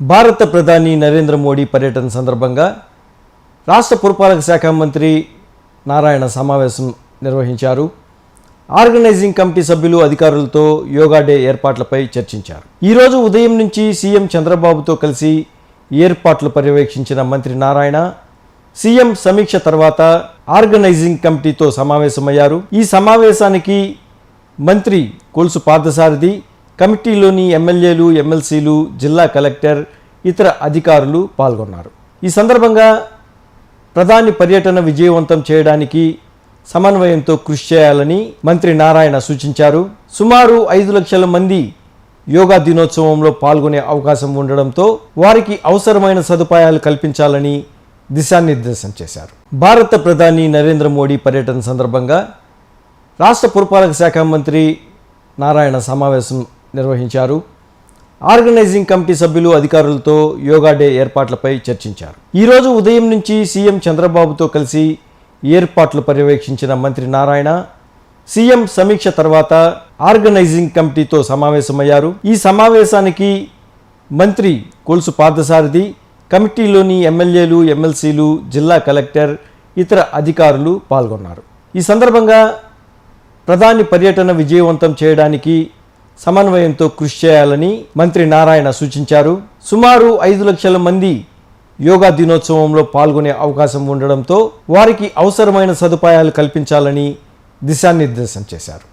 భారత ప్రధాని నరేంద్ర మోడీ పర్యటన సందర్భంగా రాష్ట్ర పురపాలక శాఖ మంత్రి నారాయణ సమావేశం నిర్వహించారు. ఆర్గనైజింగ్ కమిటీ సభ్యులు అధికారులతో యోగా డే ఏర్పాట్లపై చర్చించారు. ఈరోజు ఉదయం నుంచి సీఎం చంద్రబాబుతో కలిసి ఏర్పాట్లు పర్యవేక్షించిన మంత్రి నారాయణ సీఎం సమీక్ష తర్వాత ఆర్గనైజింగ్ కమిటీతో సమావేశమయ్యారు. ఈ సమావేశానికి మంత్రి కొలుసు పార్థసారథి కమిటీలోని ఎమ్మెల్యేలు ఎమ్మెల్సీలు జిల్లా కలెక్టర్ ఇతర అధికారులు పాల్గొన్నారు. ఈ సందర్భంగా ప్రధాని పర్యటన విజయవంతం చేయడానికి సమన్వయంతో కృషి చేయాలని మంత్రి నారాయణ సూచించారు. సుమారు ఐదు లక్షల మంది యోగా దినోత్సవంలో పాల్గొనే అవకాశం ఉండడంతో వారికి అవసరమైన సదుపాయాలు కల్పించాలని దిశానిర్దేశం చేశారు. భారత ప్రధాని నరేంద్ర మోడీ పర్యటన సందర్భంగా రాష్ట్ర పురపాలక శాఖ మంత్రి నారాయణ సమావేశం నిర్వహించారు. ఆర్గనైజింగ్ కమిటీ సభ్యులు అధికారులతో యోగా డే ఏర్పాట్లపై చర్చించారు. ఈరోజు ఉదయం నుంచి సీఎం చంద్రబాబుతో కలిసి ఏర్పాట్లు పర్యవేక్షించిన మంత్రి నారాయణ సీఎం సమీక్ష తర్వాత ఆర్గనైజింగ్ కమిటీతో సమావేశమయ్యారు. ఈ సమావేశానికి మంత్రి కొలుసు పార్థసారథి కమిటీలోని ఎమ్మెల్యేలు ఎమ్మెల్సీలు జిల్లా కలెక్టర్ ఇతర అధికారులు పాల్గొన్నారు. ఈ సందర్భంగా ప్రధాని పర్యటన విజయవంతం చేయడానికి సమన్వయంతో కృషి చేయాలని మంత్రి నారాయణ సూచించారు. సుమారు ఐదు లక్షల మంది యోగా దినోత్సవంలో పాల్గొనే అవకాశం ఉండడంతో వారికి అవసరమైన సదుపాయాలు కల్పించాలని దిశానిర్దేశం చేశారు.